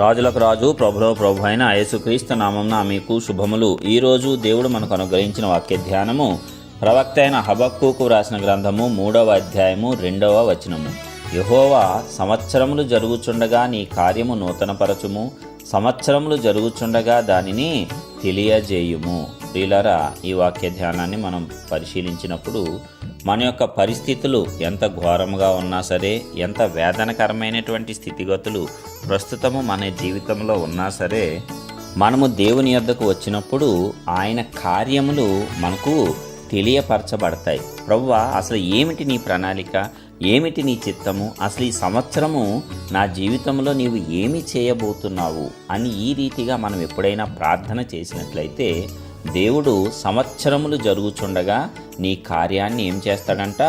రాజులకు రాజు ప్రభులో ప్రభు అయిన యేసుక్రీస్తు నామంన మీకు శుభములు. ఈరోజు దేవుడు మనకు అనుగ్రహించిన వాక్య ధ్యానము ప్రవక్త అయిన హబక్కుకు రాసిన గ్రంథము మూడవ అధ్యాయము రెండవ వచనము. యహోవా సంవత్సరములు జరుగుచుండగా నీ కార్యము నూతనపరచుము సంవత్సరములు జరుగుచుండగా దానిని తెలియజేయుము. ప్రియులరా ఈ వాక్య ధ్యానాన్ని మనం పరిశీలించినప్పుడు మన యొక్క పరిస్థితులు ఎంత ఘోరంగా ఉన్నా సరే ఎంత వేదనకరమైనటువంటి స్థితిగతులు ప్రస్తుతము మన జీవితంలో ఉన్నా సరే మనము దేవుని యొద్దకు వచ్చినప్పుడు ఆయన కార్యములు మనకు తెలియపరచబడతాయి. ప్రవ్వా అసలు ఏమిటి నీ ప్రణాళిక? ఏమిటి నీ చిత్తము? అసలు ఈ సంవత్సరము నా జీవితంలో నీవు ఏమి చేయబోతున్నావు? అని ఈ రీతిగా మనం ఎప్పుడైనా ప్రార్థన చేసినట్లయితే దేవుడు సంవత్సరములు జరుగుచుండగా నీ కార్యాన్ని ఏం చేస్తాడంట?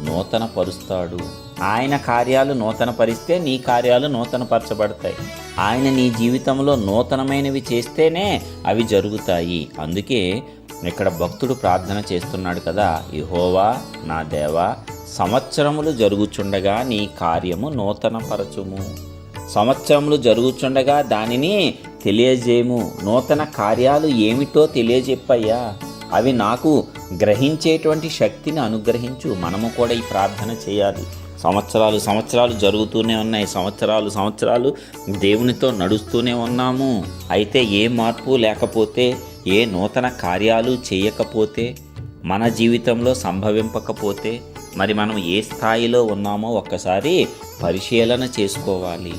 నూతన పరుస్తాడు ఆయన కార్యాలు నూతన పరిస్తే నీ కార్యాలు నూతనపరచబడతాయి. ఆయన నీ జీవితంలో నూతనమైనవి చేస్తేనే అవి జరుగుతాయి. అందుకే ఇక్కడ భక్తుడు ప్రార్థన చేస్తున్నాడు కదా ఇహోవా నా దేవా సంవత్సరములు జరుగుచుండగా నీ కార్యము నూతనపరచుము. సంవత్సరములు జరుగుచుండగా దానిని తెలియజేయము. నూతన కార్యాలు ఏమిటో తెలియజెప్పయ్యా. అవి నాకు గ్రహించేటువంటి శక్తిని అనుగ్రహించు. మనము కూడా ఈ ప్రార్థన చేయాలి. సంవత్సరాలు సంవత్సరాలు జరుగుతూనే ఉన్నాయి. సంవత్సరాలు సంవత్సరాలు దేవునితో నడుస్తూనే ఉన్నాము. అయితే ఏ మార్పు లేకపోతే ఏ నూతన కార్యాలు చేయకపోతే మన జీవితంలో సంభవింపకపోతే మరి మనం ఏ స్థాయిలో ఉన్నామో ఒక్కసారి పరిశీలన చేసుకోవాలి.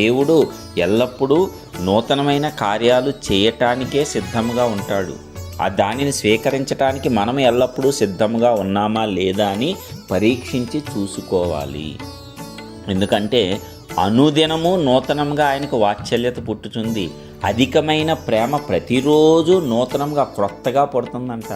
దేవుడు ఎల్లప్పుడూ నూతనమైన కార్యాలు చేయటానికే సిద్ధంగా ఉంటాడు. ఆ దానిని స్వీకరించడానికి మనం ఎల్లప్పుడూ సిద్ధంగా ఉన్నామా లేదా అని పరీక్షించి చూసుకోవాలి. ఎందుకంటే అనుదినము నూతనంగా ఆయనకు వాత్సల్యత పుట్టుతుంది అధికమైన ప్రేమ ప్రతిరోజు నూతనంగా క్రొత్తగా పుడుతుందంట.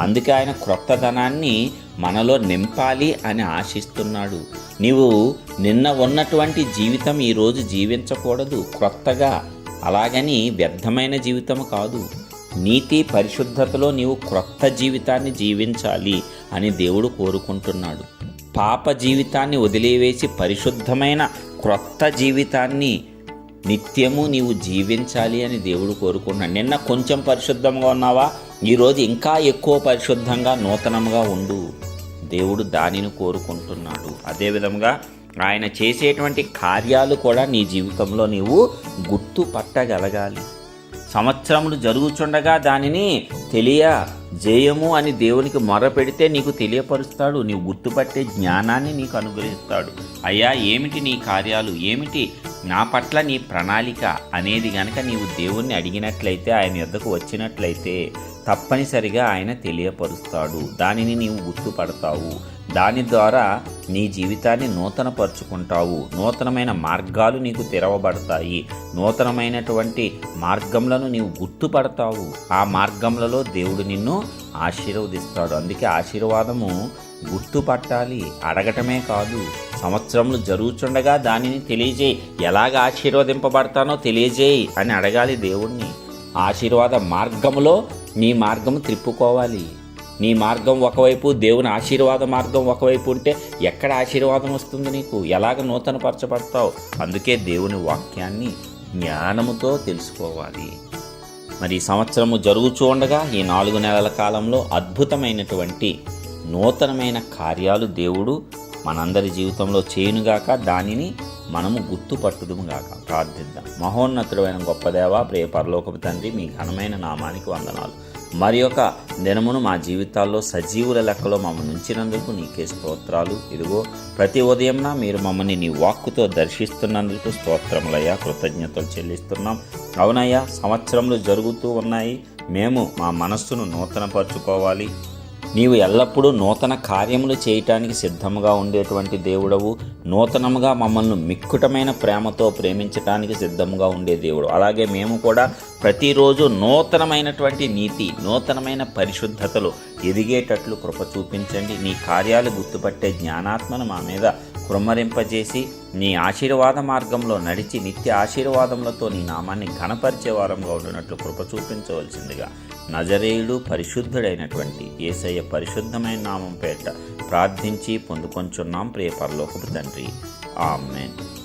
అందుకే ఆయన క్రొత్త ధనాన్ని మనలో నింపాలి అని ఆశిస్తున్నాడు. నీవు నిన్న ఉన్నటువంటి జీవితం ఈరోజు జీవించకూడదు. క్రొత్తగా అలాగని వ్యర్థమైన జీవితం కాదు. నీతి పరిశుద్ధతలో నీవు క్రొత్త జీవితాన్ని జీవించాలి అని దేవుడు కోరుకుంటున్నాడు. పాప జీవితాన్ని వదిలివేసి పరిశుద్ధమైన క్రొత్త జీవితాన్ని నిత్యము నీవు జీవించాలి అని దేవుడు కోరుకున్నాడు నిన్న కొంచెం పరిశుద్ధంగా ఉన్నావా? ఈరోజు ఇంకా ఎక్కువ పరిశుద్ధంగా నూతనంగా ఉండు. దేవుడు దానిని కోరుకుంటున్నాడు. అదేవిధంగా ఆయన చేసేటువంటి కార్యాలు కూడా నీ జీవితంలో నీవు గుర్తుపట్టగలగాలి సంవత్సరములు జరుగుచుండగా దానిని తెలియ జయము అని దేవునికి మొరపెడితే నీకు తెలియపరుస్తాడు. నీవు గుర్తుపట్టే జ్ఞానాన్ని నీకు అనుగ్రహిస్తాడు. అయ్యా ఏమిటి నీ కార్యాలు? ఏమిటి నా పట్ల నీ ప్రణాళిక? అనేది గనక నీవు దేవుణ్ణి అడిగినట్లయితే ఆయన యొద్దకు వచ్చినట్లయితే తప్పనిసరిగా ఆయన తెలియపరుస్తాడు. దానిని నీవు గుర్తుపడతావు. దాని ద్వారా నీ జీవితాన్ని నూతనపరుచుకుంటావు. నూతనమైన మార్గాలు నీకు తెరవబడతాయి. నూతనమైనటువంటి మార్గంలను నీవు గుర్తుపడతావు. ఆ మార్గంలలో దేవుడు నిన్ను ఆశీర్వదిస్తాడు. అందుకే ఆశీర్వాదము గుర్తుపట్టాలి. అడగటమే కాదు. సంవత్సరములు జరుగుచుండగా దానిని తెలియజేయి. ఎలాగ ఆశీర్వదింపబడతానో తెలియజేయి అని అడగాలి దేవుణ్ణి. ఆశీర్వాద మార్గములో నీ మార్గం త్రిప్పుకోవాలి నీ మార్గం ఒకవైపు దేవుని ఆశీర్వాద మార్గం ఒకవైపు ఉంటే ఎక్కడ ఆశీర్వాదం వస్తుంది నీకు? ఎలాగ నూతనపరచబడతావు? అందుకే దేవుని వాక్యాన్ని జ్ఞానముతో తెలుసుకోవాలి. మరి సంవత్సరము జరుగుచూ ఉండగా ఈ నాలుగు నెలల కాలంలో అద్భుతమైనటువంటి నూతనమైన కార్యాలు దేవుడు మనందరి జీవితంలో చేయునుగాక దానిని మనము గుర్తుపట్టుదుముగాక ప్రార్థిద్దాం. మహోన్నతుడైన గొప్పదేవ ప్రియ పరలోకపు తండ్రి మీ ఘనమైన నామానికి వందనాలు. మరి యొక్క దినమును మా జీవితాల్లో సజీవుల లెక్కలో మమ్మల్ని ఉంచినందుకు నీకే స్తోత్రాలు. ఇదిగో ప్రతి ఉదయంన మీరు మమ్మల్ని నీ వాక్కుతో దర్శిస్తున్నందుకు స్తోత్రములయ్యా కృతజ్ఞతలు చెల్లిస్తున్నాం. అవునయ్యా సంవత్సరంలో జరుగుతూ ఉన్నాయి. మేము మా మనస్సును నూతనపరచుకోవాలి. నీవు ఎల్లప్పుడూ నూతన కార్యములు చేయటానికి సిద్ధముగా ఉండేటువంటి దేవుడవు. నూతనముగా మమ్మల్ని మిక్కుటమైన ప్రేమతో ప్రేమించటానికి సిద్ధముగా ఉండే దేవుడు. అలాగే మేము కూడా ప్రతిరోజు నూతనమైనటువంటి నీతి నూతనమైన పరిశుద్ధతలు ఎదిగేటట్లు కృప చూపించండి. నీ కార్యాలు గుర్తుపట్టే జ్ఞానాత్మను మా మీద కృమ్మరింపజేసి నీ ఆశీర్వాద మార్గంలో నడిచి నిత్య ఆశీర్వాదములతో నీ నామాన్ని ఘనపరిచే వారంగా ఉండినట్లు కృప చూపించవలసిందిగా నజరేయుడు పరిశుద్ధుడైనటువంటి ఏసయ్య పరిశుద్ధమైన నామం పేట ప్రార్థించి పొందుకొంచున్నాం ప్రియ పరలోకపు తండ్రి. ఆమెన్.